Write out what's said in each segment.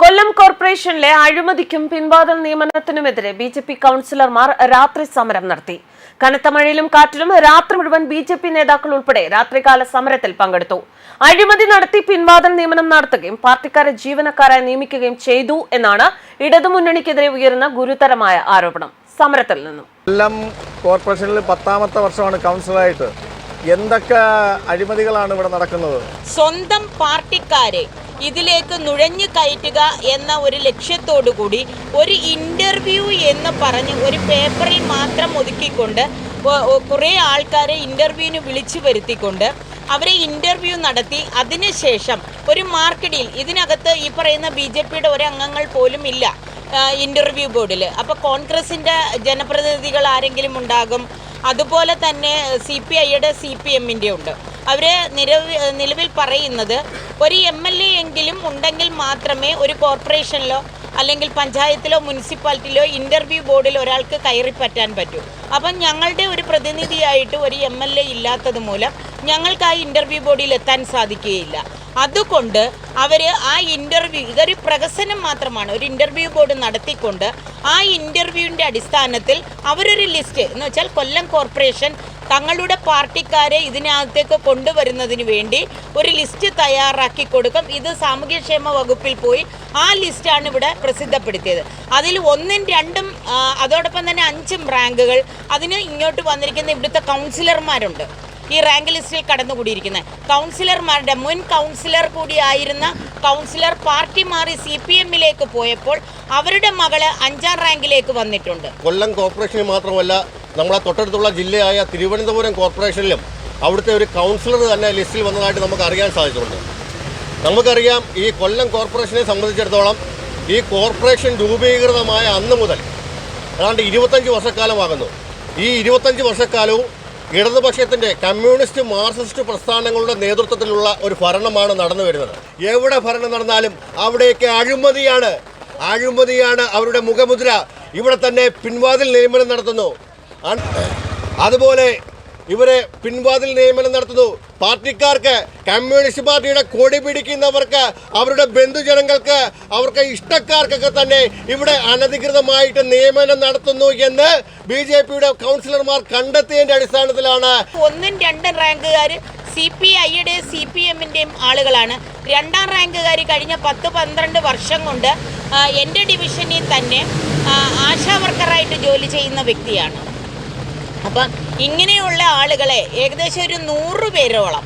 കൊല്ലം കോർപ്പറേഷനിലെ അഴിമതിക്കും പിൻവാതിൽ നിയമനത്തിനുമെതിരെ B J P കൗൺസിലർമാർ രാത്രി സമരം നടത്തി. കനത്ത മഴയിലും കാറ്റിലും രാത്രി മുഴുവൻ ബി ജെ പി നേതാക്കൾ ഉൾപ്പെടെ രാത്രികാല സമരത്തിൽ പങ്കെടുത്തു. അഴിമതി നടത്തി പിൻവാതിൽ നിയമനം നടത്തുകയും പാർട്ടിക്കാരെ ജീവനക്കാരായി നിയമിക്കുകയും ചെയ്തു എന്നാണ് ഇടതുമുന്നണിക്കെതിരെ ഉയരുന്ന ഗുരുതരമായ ആരോപണം. സമരത്തിൽ നിന്നും. കൊല്ലം കോർപ്പറേഷനിൽ പത്താമത്തെ വർഷമാണ് കൗൺസിലറായിട്ട്. എന്തൊക്കെ അഴിമതികളാണ് ഇവിടെ നടക്കുന്നത്? സ്വന്തം പാർട്ടിക്കാരെ ഇതിലേക്ക് നുഴഞ്ഞു കയറ്റുക എന്ന ഒരു ലക്ഷ്യത്തോടു കൂടി ഒരു ഇന്റർവ്യൂ എന്ന് പറഞ്ഞ് ഒരു പേപ്പറിൽ മാത്രം ഒതുക്കിക്കൊണ്ട് കുറേ ആൾക്കാരെ ഇന്റർവ്യൂവിന് വിളിച്ചു വരുത്തിക്കൊണ്ട് അവരെ ഇന്റർവ്യൂ നടത്തി. അതിനുശേഷം ഒരു മാർക്കറ്റിൽ ഇതിനകത്ത് ഈ പറയുന്ന ബി ജെ പിയുടെ ഒരംഗങ്ങൾ പോലും ഇല്ല ഇന്റർവ്യൂ ബോർഡിൽ അപ്പോൾ കോൺഗ്രസിന്റെ ജനപ്രതിനിധികൾ ആരെങ്കിലും ഉണ്ടാകും? അതുപോലെ തന്നെ സി പി ഐയുടെ സി പി എമ്മിന്റെ ഉണ്ട്. അവർ നിലവിൽ പറയുന്നത് ഒരു എം എൽ എ എങ്കിലും ഉണ്ടെങ്കിൽ മാത്രമേ ഒരു കോർപ്പറേഷനിലോ അല്ലെങ്കിൽ പഞ്ചായത്തിലോ മുനിസിപ്പാലിറ്റിയിലോ ഇന്റർവ്യൂ ബോർഡിൽ ഒരാൾക്ക് കയറി പറ്റാൻ പറ്റൂ. അപ്പം ഞങ്ങളുടെ ഒരു പ്രതിനിധിയായിട്ട് ഒരു എം എൽ എ ഇല്ലാത്തത് മൂലം ഞങ്ങൾക്ക് ആ ഇന്റർവ്യൂ ബോർഡിൽ എത്താൻ സാധിക്കുകയില്ല. അതുകൊണ്ട് അവർ ആ ഇന്റർവ്യൂ ഇതൊരു പ്രഹസനം മാത്രമാണ്. ഒരു ഇന്റർവ്യൂ ബോർഡ് നടത്തിക്കൊണ്ട് ആ ഇന്റർവ്യൂവിന്റെ അടിസ്ഥാനത്തിൽ അവരൊരു ലിസ്റ്റ് എന്ന് വെച്ചാൽ കൊല്ലം കോർപ്പറേഷൻ തങ്ങളുടെ പാർട്ടിക്കാരെ ഇതിനകത്തേക്ക് കൊണ്ടുവരുന്നതിന് വേണ്ടി ഒരു ലിസ്റ്റ് തയ്യാറാക്കി കൊടുക്കും. ഇത് സാമൂഹ്യക്ഷേമ വകുപ്പിൽ പോയി ആ ലിസ്റ്റാണ് ഇവിടെ പ്രസിദ്ധപ്പെടുത്തിയത്. അതിൽ ഒന്നും രണ്ടും അതോടൊപ്പം തന്നെ അഞ്ചും റാങ്കുകൾ അതിന് ഇങ്ങോട്ട് വന്നിരിക്കുന്ന ഇവിടുത്തെ കൗൺസിലർമാരുണ്ട്. ഈ റാങ്ക് ലിസ്റ്റിൽ കടന്നുകൂടിയിരിക്കുന്നത്. കൗൺസിലർമാരുടെ മുൻ കൗൺസിലർ കൂടിയായിരുന്ന കൗൺസിലർ പാർട്ടി മാറി സി പി എമ്മിലേക്ക് പോയപ്പോൾ അവരുടെ മകൾ അഞ്ചാം റാങ്കിലേക്ക് വന്നിട്ടുണ്ട്. കൊല്ലം കോർപ്പറേഷനിൽ മാത്രമല്ല നമ്മളെ തൊട്ടടുത്തുള്ള ജില്ലയായ തിരുവനന്തപുരം കോർപ്പറേഷനിലും അവിടുത്തെ ഒരു കൗൺസിലർ തന്നെ ലിസ്റ്റിൽ വന്നതായിട്ട് നമുക്ക് അറിയാൻ സാധിച്ചിട്ടുണ്ട്. നമുക്കറിയാം ഈ കൊല്ലം കോർപ്പറേഷനെ സംബന്ധിച്ചിടത്തോളം ഈ കോർപ്പറേഷൻ രൂപീകൃതമായ അന്ന് മുതൽ ഏതാണ്ട് ഇരുപത്തഞ്ച് വർഷക്കാലമാകുന്നു. ഈ ഇരുപത്തഞ്ച് വർഷക്കാലവും ഇടതുപക്ഷത്തിന്റെ കമ്മ്യൂണിസ്റ്റ് മാർക്സിസ്റ്റ് പ്രസ്ഥാനങ്ങളുടെ നേതൃത്വത്തിലുള്ള ഒരു ഭരണമാണ് നടന്നു വരുന്നത്. എവിടെ ഭരണം നടന്നാലും അവിടെയൊക്കെ അഴിമതിയാണ്. അഴിമതിയാണ് അവരുടെ മുഖമുദ്ര. ഇവിടെ തന്നെ പിൻവാതിൽ നിയമനം നടത്തുന്നു. അതുപോലെ ഇവരെ പിൻവാതിൽ നിയമനം നടത്തുന്നു. പാർട്ടിക്കാർക്ക് കമ്മ്യൂണിസ്റ്റ് പാർട്ടിയുടെ കൊടി പിടിക്കുന്നവർക്ക് അവരുടെ ബന്ധുജനങ്ങൾക്ക് അവർക്ക് ഇഷ്ടക്കാർക്കൊക്കെ തന്നെ ഇവിടെ അനധികൃതമായിട്ട് നിയമനം നടത്തുന്നു എന്ന് ബി ജെ പിയുടെ കൗൺസിലർമാർ കണ്ടെത്തിയതിന്റെ അടിസ്ഥാനത്തിലാണ്. ഒന്നും രണ്ടും റാങ്കുകാർ സി പി ഐയുടെയും സി പി എമ്മിന്റെയും ആളുകളാണ്. രണ്ടാം റാങ്കുകാർ കഴിഞ്ഞ പത്ത് പന്ത്രണ്ട് വർഷം കൊണ്ട് എന്റെ ഡിവിഷനിൽ തന്നെ ആശാ വർക്കറായിട്ട് ജോലി ചെയ്യുന്ന വ്യക്തിയാണ്. അപ്പം ഇങ്ങനെയുള്ള ആളുകളെ ഏകദേശം ഒരു നൂറ് പേരോളം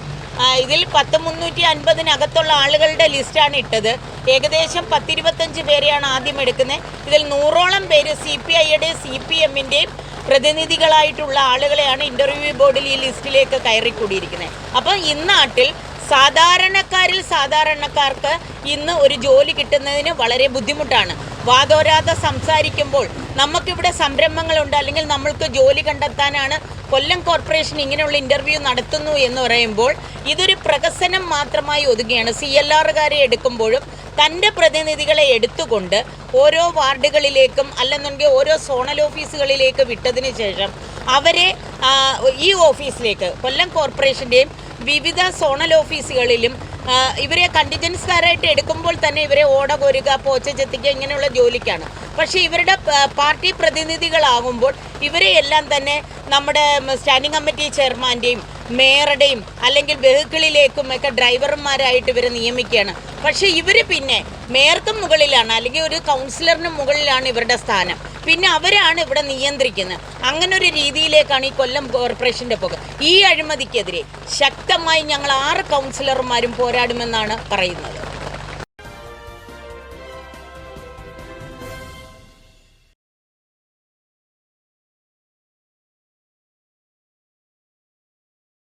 ഇതിൽ പത്ത് മുന്നൂറ്റി അൻപതിനകത്തുള്ള ആളുകളുടെ ലിസ്റ്റാണ് ഇട്ടത്. ഏകദേശം പത്തിരുപത്തഞ്ച് പേരെയാണ് ആദ്യം എടുക്കുന്നത്. ഇതിൽ നൂറോളം പേര് സി പി ഐയുടെയും സി പി എമ്മിന്റെയും പ്രതിനിധികളായിട്ടുള്ള ആളുകളെയാണ് ഇന്റർവ്യൂ ബോർഡിൽ ഈ ലിസ്റ്റിലേക്ക് കയറിക്കൂടിയിരിക്കുന്നത്. അപ്പോൾ ഇന്നാട്ടിൽ സാധാരണക്കാരിൽ സാധാരണക്കാർക്ക് ഇന്ന് ഒരു ജോലി കിട്ടുന്നതിന് വളരെ ബുദ്ധിമുട്ടാണ്. വാദോരാതെ സംസാരിക്കുമ്പോൾ നമുക്കിവിടെ സംരംഭങ്ങളുണ്ട്. അല്ലെങ്കിൽ നമ്മൾക്ക് ജോലി കണ്ടെത്താനാണ് കൊല്ലം കോർപ്പറേഷൻ ഇങ്ങനെയുള്ള ഇന്റർവ്യൂ നടത്തുന്നു എന്ന് പറയുമ്പോൾ ഇതൊരു പ്രഹസനം മാത്രമായി ഒതുങ്ങുകയാണ്. സി എൽ ആറുകാരെ എടുക്കുമ്പോഴും തന്റെ പ്രതിനിധികളെ എടുത്തുകൊണ്ട് ഓരോ വാർഡുകളിലേക്കും അല്ലെന്നുണ്ടെങ്കിൽ ഓരോ സോണൽ ഓഫീസുകളിലേക്ക് വിട്ടതിന് ശേഷം അവരെ ഈ ഓഫീസിലേക്ക് കൊല്ലം കോർപ്പറേഷന്റെയും വിവിധ സോണൽ ഓഫീസുകളിലും ഇവരെ കണ്ടിജൻസുകാരായിട്ട് എടുക്കുമ്പോൾ തന്നെ ഇവരെ ഓട കോരുക പോച്ച ചെത്തിക്കുക ഇങ്ങനെയുള്ള ജോലിക്കാണ്. പക്ഷേ ഇവരുടെ പാർട്ടി പ്രതിനിധികളാകുമ്പോൾ ഇവരെ എല്ലാം തന്നെ നമ്മുടെ സ്റ്റാൻഡിംഗ് കമ്മിറ്റി ചെയർമാന്റെയും മേയറുടെയും അല്ലെങ്കിൽ വെഹിക്കിളിലേക്കും ഒക്കെ ഡ്രൈവർമാരായിട്ട് ഇവരെ നിയമിക്കുകയാണ്. പക്ഷേ ഇവർ പിന്നെ മേയർക്കും മുകളിലാണ് അല്ലെങ്കിൽ ഒരു കൗൺസിലറിന് മുകളിലാണ് ഇവരുടെ സ്ഥാനം. പിന്നെ അവരാണ് ഇവിടെ നിയന്ത്രിക്കുന്നത്. അങ്ങനെ ഒരു രീതിയിലേക്കാണ് ഈ കൊല്ലം കോർപ്പറേഷന്റെ പോക്ക്. ഈ അഴിമതിക്കെതിരെ ശക്തമായി ഞങ്ങൾ ആറ് കൗൺസിലർമാരും പോരാടുമെന്നാണ് പറയുന്നത്.